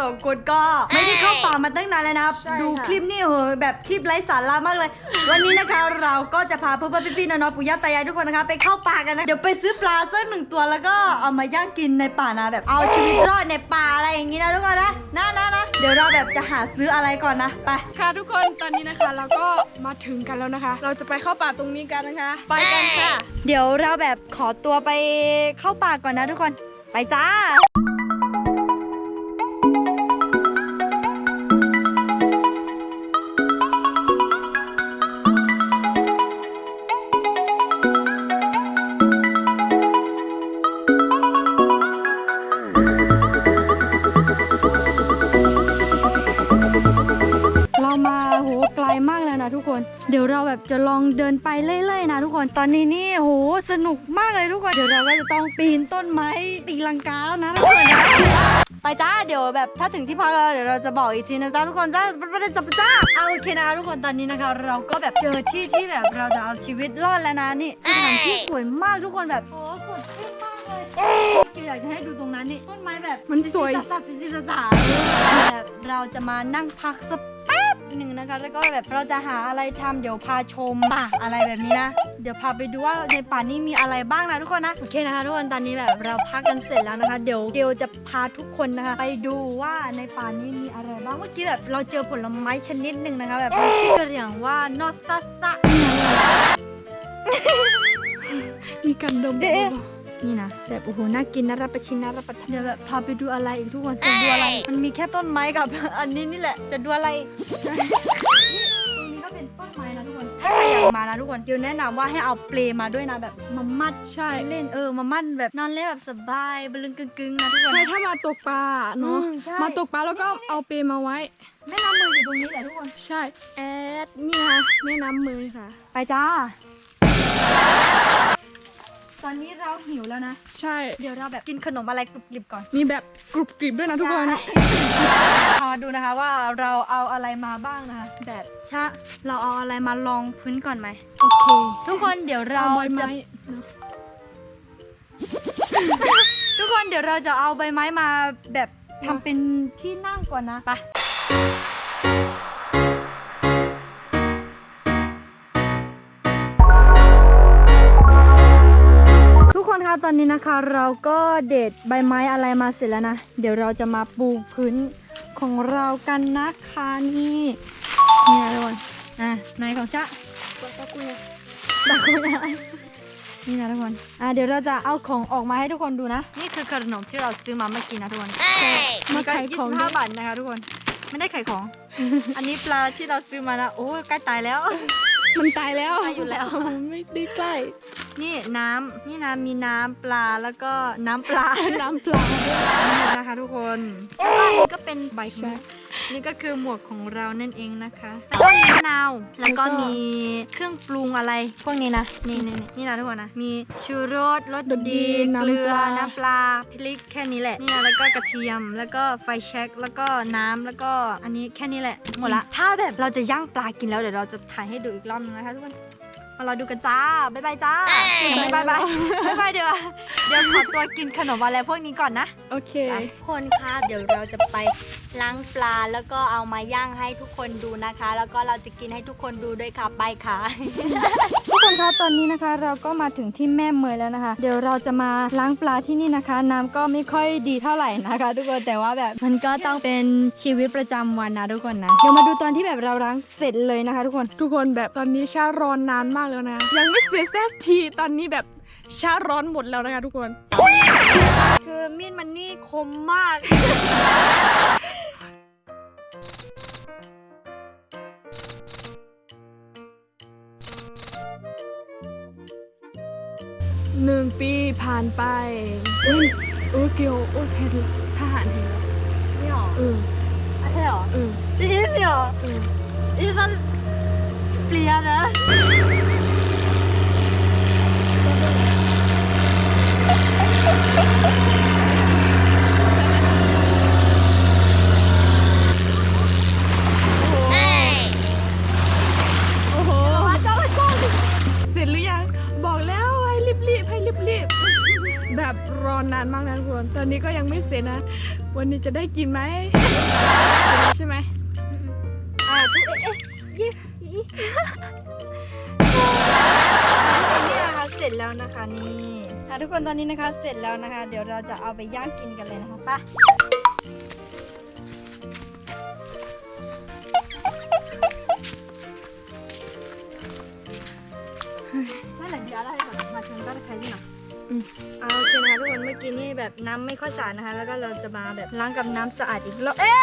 สองคนก็ ไม่ได้เข้าป่ามาตั้งนานแล้วนะ ใช่ค่ะ ดูคลิปนี่โหแบบคลิปไร้สาระมากเลย วันนี้นะคะเราก็จะพาเพื่อนๆพี่ๆน้องๆปู่ย่าตายายทุกคนนะคะไปเข้าป่ากันนะเดี๋ยวไปซื้อปลาสักหนึ่งตัวแล้วก็เอามาย่างกินในป่านะแบบเอาชีวิตรอดในป่าอะไรอย่างงี้นะทุกคนนะนะนะนะเดี๋ยวเราแบบจะหาซื้ออะไรก่อนนะไป ค่ะทุกคนตอนนี้นะคะเราก็มาถึงกันแล้วนะคะ เราจะไปเข้าป่าตรงนี้กันนะคะ ไปกันค่ะ เดี๋ยวเราแบบขอตัวไปเข้าป่าก่อนนะทุกคน ไปจ้า เดินไปเรื่อยๆนะทุกคนตอนนี้นี่โหสนุกมากเลยทุกคนเดี๋ยวเราก็จะต้องปีนต้นไม้ตีลังกาแล้วนะทุกคนนะไปจ้าเดี๋ยวแบบถ้าถึงที่พักแล้วเดี๋ยวเราจะบอกอีกทีนะจ้าทุกคนจ้าประเด็นจับจ้าเอาโอเคนะทุกคนตอนนี้นะคะ เราก็แบบเจอที่ที่แบบเราจะเอาชีวิตรอดแล้วนะนี่สถานที่สวยมากทุกคนแบบโอ้สดชื่นมากเลยเกียวอยากจะให้ดูตรงนั้นนี่ต้นไม้แบบมันสวยสัสๆสิสาแบบเราจะมานั่งพักสักแป๊บ หนึ่งนะคะ แล้วก็แบบเราจะหาอะไรทำเดี๋ยวพาชมป่าอะไรแบบนี้นะ เดี๋ยวพาไปดูว่าในป่านี้มีอะไรบ้างนะทุกคนนะโอเคนะคะทุกคนตอนนี้แบบเราพักกันเสร็จแล้วนะคะ เดี๋ยวเกลจะพาทุกคนนะคะ ไปดูว่าในป่านี้มีอะไรบ้างเมื่อกี้แบบเราเจอผลไม้ชนิดหนึ่งนะคะ แบบมันชื่อกระเหรี่ยงว่านอตซัสซะมีกันดมเอ๊ะ นี่นะแบบโอ้โหน่ากินน่ารับประชินน่ารับประทานเดี๋ยวแบบพาไปดูอะไรอีกทุกคนจะดูอะไร มันมีแค่ต้นไม้กับ อันนี้นี่แหละจะดูอะไรอีกนี่ตรงนี้ก็เป็นต้นไม้นะทุกคนถ้าใครอยากมานะทุกคนเดี๋ยวแนะนำว่าให้เอาเปลมาด้วยนะแบบมามัดใช่เล่นเออมามัดแบบนอนเล่นแบบสบายบลึงกึ่งๆนะทุกคนใช่ถ้ามาตกปลาเนาะอืมใช่มาตกปลาแล้วก็เอาเปมาไว้แม่น้ำมืออยู่ตรงนี้แหละทุกคนใช่แอดนี่ค่ะแม่น้ำมือค่ะ ไปจ้า ตอนนี้เราหิวแล้วนะ ใช่ เดี๋ยวเราแบบกินขนมอะไรกรุบกริบก่อนมีแบบกรุบกริบด้วยนะทุกคนเอามาดูนะคะว่าเราเอาอะไรมาบ้างนะคะแบบชะเราเอาอะไรมาลองพื้นก่อนไหม โอเคทุกคนเดี๋ยวเราเอาใบจะไม้เนอะทุกคนเดี๋ยวเราจะเอาใบไม้มาแบบทำเป็นที่นั่งก่อนนะไป คนคะตอนนี้นะคะเราก็เด็ดใบไม้อะไรมาเสร็จแล้วนะ เดี๋ยวเราจะมาปูพื้นของเรากันนะคะนี่นี่นะทุกคนอะไหนของชะตะกุยอะไรนี่นะทุกคนอะเดี๋ยวเราจะเอาของออกมาให้ทุกคนดูนะ นี่คือขนมที่เราซื้อมาเมื่อกี้นะทุกคนมาขายของยี่สิบห้าบาทนะคะทุกคนไม่ได้ขายของ อันนี้ปลาที่เราซื้อมานะโอ้ยใกล้ตายแล้ว มันตายแล้วตายอยู่แล้ว ไม่ได้ใกล้ นี่น้ำนี่นะมีน้ำปลาแล้วก็น้ำปลา น้ำปลาด้วยนี่นะคะทุกคนแล้วก็อันนี้ก็เป็นใบใช่นี่ ก็คือหมวกของเรานั่นเองนะคะแล้วก็มีมะนาวแล้วก็มีเครื่องปรุงอะไร พวกนี้นะ นี่นี่นี่นี่นะทุกคนนะ มีชูรสรสดีเกลือน้ำปลาพริกแค่นี้แหละ นี่นะแล้วก็กระเทียม แล้วก็ไฟแช็กแล้วก็น้ำแล้วก็อันนี้แค่นี้แหละหมดละ ถ้าแบบเราจะย่างปลากินแล้วเดี๋ยวเราจะถ่ายให้ดูอีกรอบนึงนะคะทุกคนมาเราดูกันจ้าบ๊ายบายจ้ายังไม่บ๊ายบายบ๊ายบายเดี๋ยวเดี๋ยวขอตัวกินขนมอะไรพวกนี้ก่อนนะ โอเคคนคะเดี๋ยวเราจะไปล้างปลาแล้วก็เอามาย่างให้ทุกคนดูนะคะ แล้วก็เราจะกินให้ทุกคนดูด้วยค่ะไปค่ะ ทุกคนคะตอนนี้นะคะ เราก็มาถึงที่แม่เมยแล้วนะคะ เดี๋ยวเราจะมาล้างปลาที่นี่นะคะ น้ำก็ไม่ค่อยดีเท่าไหร่นะคะ ทุกคนแต่ว่าแบบมันก็ต้องเป็นชีวิตประจำวันนะทุกคนนะเดี๋ยวมาดูตอนที่แบบเราล้างเสร็จเลยนะคะ ทุกคนทุกคนแบบตอนนี้ชารอนนานมากแล้วนะ ยังไม่เสร็จสักทีตอนนี้แบบชาร้อนหมดแล้วนะคะทุกคน คือมีดมันนี่คมมาก หนึ่งปีผ่านไปอุ้ยเออเกียวโอ้เห็นแล้วทหารเห็นแล้วนี่หรอเออใช่หรอเออนี่เหรอเออนี่มันเปลี่ยนนะ โอ้โหมาจ้ามาจ้าเสร็จหรือยัง บอกแล้วให้รีบๆให้รีบๆแบบรอนานานมากนะทุกคนตอนนี้ก็ยังไม่เสร็จนะ วันนี้จะได้กินไหมใช่ไหมอ่าทุกเอ๊ะเอ๊ะเย้อีนี่นะคะเสร็จแล้วนะคะนี่ อะทุกคนตอนนี้นะคะเสร็จแล้วนะคะ เดี๋ยวเราจะเอาไปย่างกินกันเลยนะคะไปไม่หลังจากอะไรก่อนมาชนก็ใครนี่หรออืมเอาโอเคนะคะทุกคนเมื่อกี้นี่แบบน้ำไม่ค่อยสะอาดนะคะ แล้วก็เราจะมาแบบล้างกับน้ำสะอาดอีกรอบเอ๊ะ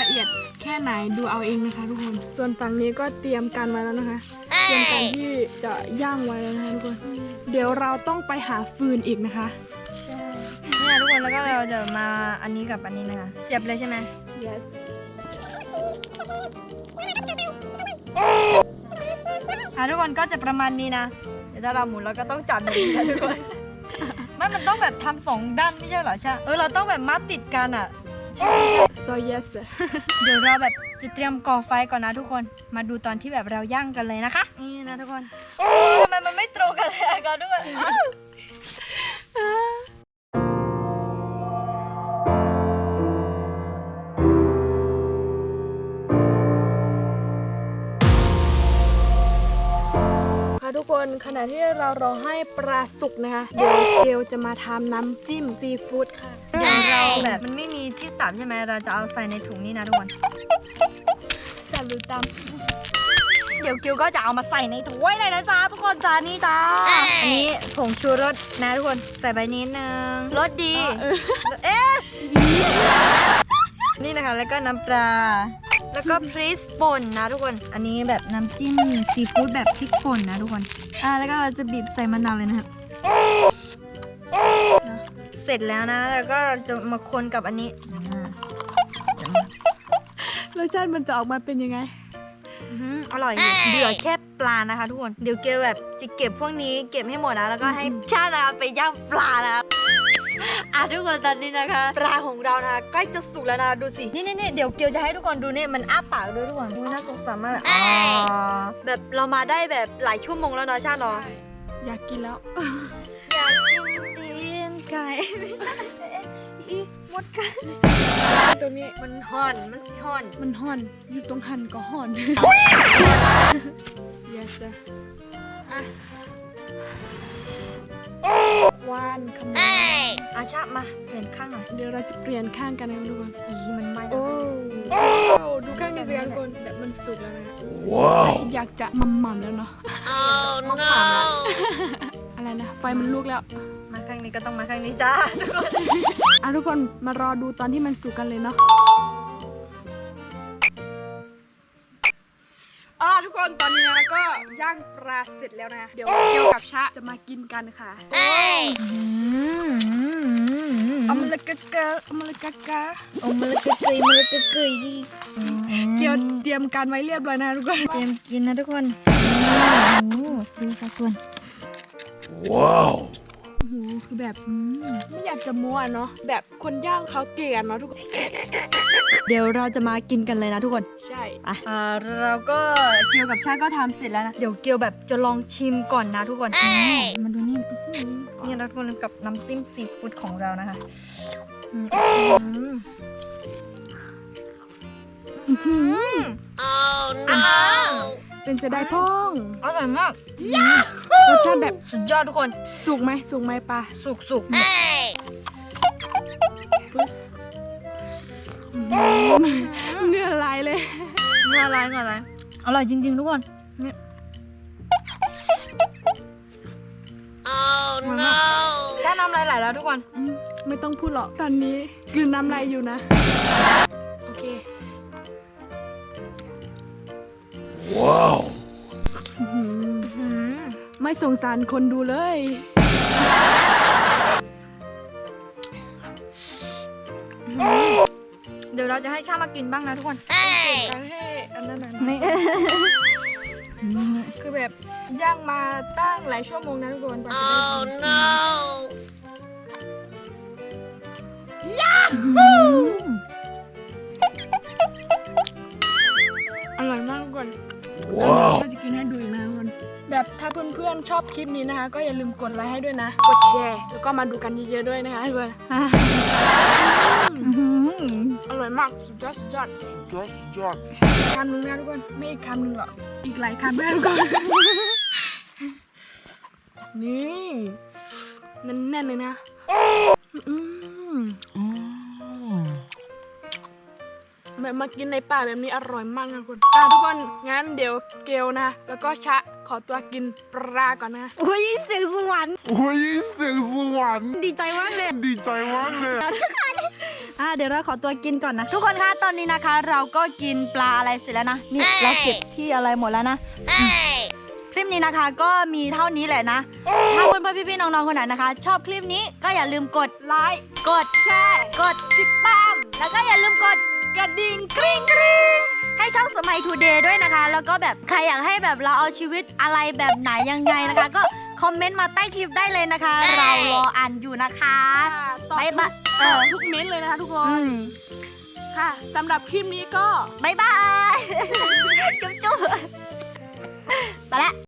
ละเอียดแค่ไหนดูเอาเองนะคะ ทุกคน ส่วนฝั่งนี้ก็เตรียมการไว้แล้วนะคะเตรียมการที่จะย่างไว้แล้วนะคะทุกคน เดี๋ยวเราต้องไปหาฟืนอีกนะคะ เนี่ยทุกคนแล้วก็เราจะมาอันนี้กับอันนี้นะคะ เสียบเลยใช่ไหม yes อะทุกคนก็จะประมาณนี้นะ เดี๋ยวถ้าเราหมุนเราก็ต้องจับแบบนี้นะทุกคนไม่มันต้องแบบทำสองด้านไม่ใช่เหรอใช่ เออเราต้องแบบมัดติดกันอะ ใช่ใช่ใช่ so yes เดี๋ยวเราแบบจะเตรียมก่อไฟก่อนนะทุกคน มาดูตอนที่แบบเราย่างกันเลยนะคะ นี่นะทุกคนโอ้ทำไมมันไม่ตรงกันเลยอะก่อนทุกคนอ้าวค่ะทุกคนขณะที่เรารอให้ปลาสุกนะคะ เดี๋ยวเกลจะมาทำน้ำจิ้มซีฟู้ดค่ะ เดี๋ยวเราแบบมันไม่มีที่สับใช่ไหมเราจะเอาใส่ในถุงนี้นะทุกคนสาลูตามเดี๋ยวกิวก็จะเอามาใส่ในถ้วยเลยนะจ๊ะทุกคนจ้านี่จ้าอันนี้ผงชูรสนะทุกคนใส่ไปนิดนึงรสดีเออเอ๊ะอีนี่นะคะแล้วก็น้ำปลาแล้วก็พริกป่นนะทุกคน อันนี้แบบน้ำจิ้มซีฟู้ดแบบพริกป่นนะทุกคน อ่าแล้วก็เราจะบีบใส่มะนาวเลยนะครับ เสร็จแล้วนะ แล้วก็เราจะมาคนกับอันนี้อ่ารสชาติมันจะออกมาเป็นยังไงอื้อหืออร่อยอยู่เหลือแค่ปลานะคะทุกคน เดี๋ยวเกลแบบจะเก็บพวกนี้เก็บให้หมดนะ แล้วก็ให้ชาตินะคะไปย่างปลานะ อะทุกคนตอนนี้นะคะ ปลาของเรานะคะใกล้จะสุกแล้วนะดูสิ นี่นี่นี่เดี๋ยวเกลจะให้ทุกคนดูเนี่ยมันอ้าปากด้วยทุกคนดูน่าสงสารมากเลยอ๋อแบบเรามาได้แบบหลายชั่วโมงแล้วเนาะชาติเนาะ อยากกินแล้วอยากกินตีน ไก่ไม่ใช่อีมดกันตัวนี้มันห่อนมันสิห่อนมันห่อน อยู่ตรงหันก็ห่อน yes จ้ะอะวานขโมยอาชามาเปลี่ยนข้างหน่อยเดี๋ยวเราจะเปลี่ยนข้างกันนะทุกคนอีมันไหม้แล้วโอ้ดูข้างนี้สิคะทุกคนแบบมันสุกแล้วนะ Wow. อยากจะมัมมัมแล้วเนาะมะขามแล้วอะไรนะไฟมันลุกแล้วมา ข้างนี้ก็ต้องมาข้างนี้จ้าอะทุกคนมารอดูตอนที่มันสุกกันเลยเนาะอะทุกคนตอนนี้นะก็ย่างปลาเสร็จแล้วนะ เดี๋ยวเกี่ยวกับชะจะมากินกันค่ะเอามาเลยกะกะเอามาเลยกะกะโอ้มะละกะเกยมะละกะเกยเกี่ยวเตรียมการไว้เรียบร้อยนะทุกคน เตรียมกินนะทุกคนโอ้โหดูสัดส่วน Wow. โอ้โหคือ แบบอืมไม่อยากจะมัวเนาะแบบคนย่างเขาเกลียนเนาะทุกคนเดี๋ยวเราจะมากินกันเลยนะทุกคนใช่อะอ่าเราก็เกียวกับชาก็ทำเสร็จแล้วนะเดี๋ยวเกียวแบบจะลองชิมก่อนนะทุกคนอืมมาดูนี่อื้อหือนี่นะทุกคนกับน้ำจิ้มซีฟู้ดของเรานะคะอืมอื้อหืออ่าเป็นจะได้พ้องอร่อยมาก รสชาติแบบสุดยอดทุกคน สุกไหมสุกไหมปลาสุกสุกปึ๊สเนื้อลายเลยเนื้ออะไรเนื้ออะไรอร่อยจริง ๆ ทุกคนเนี่ย Oh no. แค่น้ำลายไหลแล้วทุกคนอืมไม่ต้องพูดหรอกตอนนี้กลืนน้ำลายอยู่นะ โอเค Wow. อื้อหืออืม ไม่สงสารคนดูเลย เดี๋ยวเราจะให้ชามากินบ้างนะทุกคนการให้อันนั้นนะนี่คือแบบย่างมาตั้งหลายชั่วโมงนะทุกคนกว่าจะได้ Oh กิน no. อร่อยมากทุกคน Wow. เราจ แบบถ้าเพื่อนๆชอบคลิปนี้นะคะ ก็อย่าลืมกดไลค์ให้ด้วยนะ กดแชร์ แล้วก็มาดูกันเยอะๆด้วยนะคะเพื่อนอะอื้อหืออร่อยมากสุดยอดสุดยอด Just, just. คำหนึ่งนะทุกคน ไม่อีกคำหนึ่งหรอก อีกหลายคำด้วยทุกคน นี่แน่นๆเลยนะอืม Mm. แบบมากินในป่าแบบนี้อร่อยมากนะทุกคนอะทุกคน งั้นเดี๋ยวเกลนะ แล้วก็ชะ ขอตัวกินปลาก่อนนะอุ้ยเสียงสวรรค์โอ้ยเสียงสวรรค์ดีใจมากเลยดีใจมากเลยอะเดี๋ยวเราขอตัวกินก่อนนะ ทุกคนคะตอนนี้นะคะ เราก็กินปลาอะไรเสร็จแล้วนะนี่เราเก็บที่อะไรหมดแล้วนะอืมคลิปนี้นะคะก็มีเท่านี้แหละนะ ถ้าเพื่อนๆพี่ๆน้องๆคนไหนนะคะ ชอบคลิปนี้ก็อย่าลืมกดไลค์กดแชร์กดติดตาม แล้วก็อย่าลืมกดกระดิ่งกริ๊งกริ๊ง ให้ช่องสมัยทูเดย์ด้วยนะคะ แล้วก็แบบใครอยากให้แบบเราเอาชีวิตอะไรแบบไหนยังไงนะคะ ก็คอมเมนต์มาใต้คลิปได้เลยนะคะ เรารออ่านอยู่นะคะตอบบ๊ายบายเออทุกเม้นต์เลยนะคะทุกคอืน มค่ะสำหรับคลิปนี้ก็ บ๊ายบาย จุ๊บจุ๊บไปละ